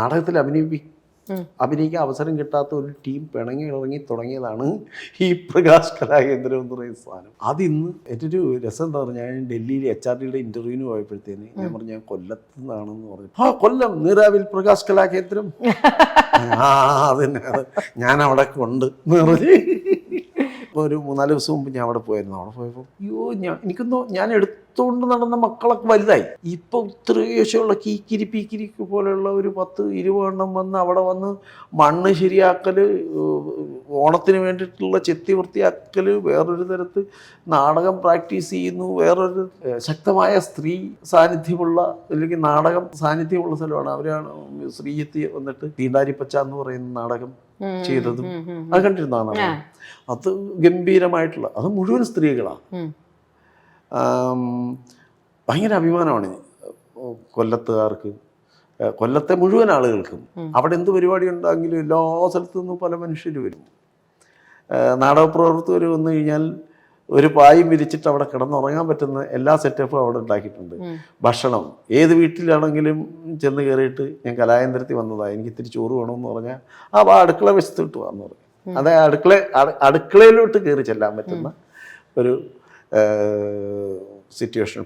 നാടകത്തിൽ അഭിനയിപ്പി. അഭിനയിക്കാൻ അവസരം കിട്ടാത്ത ഒരു ടീം പിണങ്ങി ഇറങ്ങി തുടങ്ങിയതാണ് ഈ പ്രകാശ് കലാകേന്ദ്രം എന്ന് പറയുന്ന സാധനം. അതിന്ന് എന്റെ ഒരു രസം എന്താ പറഞ്ഞാൽ ഞാൻ ഡൽഹിയിൽ എച്ച് ആർ ഡിയുടെ ഇന്റർവ്യൂവിന് പോയപ്പോഴത്തേന് ഞാൻ പറഞ്ഞു ഞാൻ കൊല്ലത്ത് നിന്നാണെന്ന് പറഞ്ഞു. ആ കൊല്ലം നീരാവിൽ പ്രകാശ് കലാകേന്ദ്രം? ആ അതന്നെ അത് ഞാൻ അവിടെ കൊണ്ട് എന്ന് പറഞ്ഞ് ഇപ്പോൾ ഒരു മൂന്നാൽ ദിവസം മുമ്പ് ഞാൻ അവിടെ പോയിരുന്നു. അവിടെ പോയപ്പോൾ അയ്യോ ഞാൻ എനിക്കൊന്നും ഞാൻ എടുത്തുകൊണ്ട് നടന്ന മക്കളൊക്കെ വലുതായി. ഇപ്പോൾ ഇത്രയേശമുള്ള കീക്കിരി പീക്കിരി പോലെയുള്ള ഒരു പത്ത് ഇരുപതെണ്ണം വന്ന് അവിടെ വന്ന് മണ്ണ് ശരിയാക്കൽ ഓണത്തിന് വേണ്ടിയിട്ടുള്ള ചെത്തി വൃത്തിയാക്കൽ വേറൊരു തരത്ത് നാടകം പ്രാക്ടീസ് ചെയ്യുന്നു വേറൊരു ശക്തമായ സ്ത്രീ സാന്നിധ്യമുള്ള അല്ലെങ്കിൽ നാടകം സാന്നിധ്യമുള്ള സ്ഥലമാണ്. അവരാണ് ശ്രീയത്തി വന്നിട്ട് തീണ്ടാരിപ്പച്ച എന്ന് പറയുന്ന നാടകം ചെയ്തതും അത് കണ്ടിരുന്നതാണ്. അത് ഗംഭീരമായിട്ടുള്ള അത് മുഴുവൻ സ്ത്രീകളാണ്. ഭയങ്കര അഭിമാനമാണ് കൊല്ലത്തുകാർക്ക്. കൊല്ലത്തെ മുഴുവൻ ആളുകൾക്കും. അവിടെ എന്ത് പരിപാടി ഉണ്ടെങ്കിലും എല്ലാ സ്ഥലത്തു നിന്നും പല മനുഷ്യർ വരും. നാടകപ്രവർത്തകർ വന്നു കഴിഞ്ഞാൽ ഒരു പായും വിരിച്ചിട്ട് അവിടെ കിടന്നുറങ്ങാൻ പറ്റുന്ന എല്ലാ സെറ്റപ്പും അവിടെ ഉണ്ടാക്കിയിട്ടുണ്ട്. ഭക്ഷണം ഏത് വീട്ടിലാണെങ്കിലും ചെന്ന് കയറിയിട്ട് ഞാൻ കലാകേന്ദ്രത്തിൽ വന്നതാണ് എനിക്ക് ഇത്തിരി ചോറ് വേണമെന്ന് പറഞ്ഞാൽ ആ വാ അടുക്കള വശത്ത് ഇട്ട് വാന്ന് പറയും. അതെ അടുക്കള അട- അടുക്കളയിലോട്ട് കയറി ചെല്ലാൻ പറ്റുന്ന ഒരു സിറ്റുവേഷൻ